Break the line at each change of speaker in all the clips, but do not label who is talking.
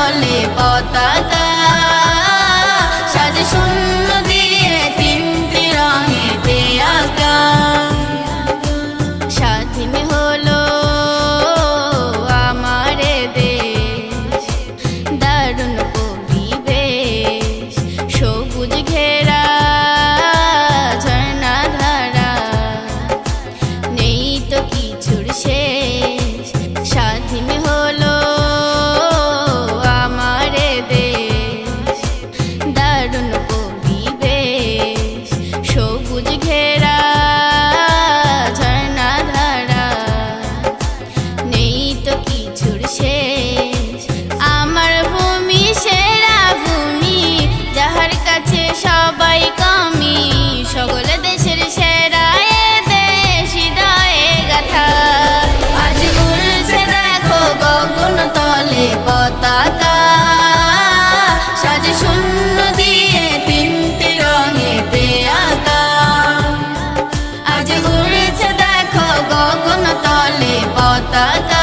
তলে পতাকা আগুন তলে পতাকা। সাজ শূন্য দিয়ে তিনটি রঙে আঁকা আজ উড়েছে দেখো গগন তলে পতাকা।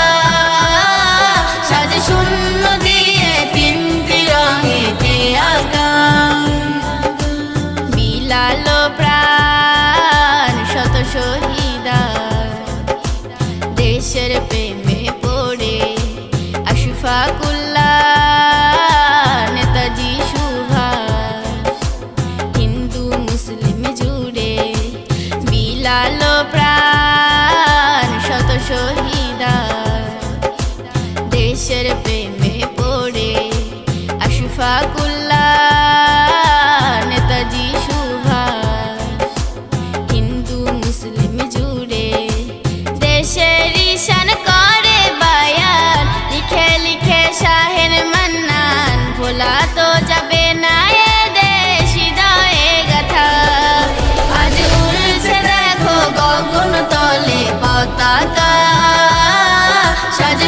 লালো প্রাণ শত শহীদা দেশের প্রেমে পড়ে আশফাকুল্লা পতাকা সাজে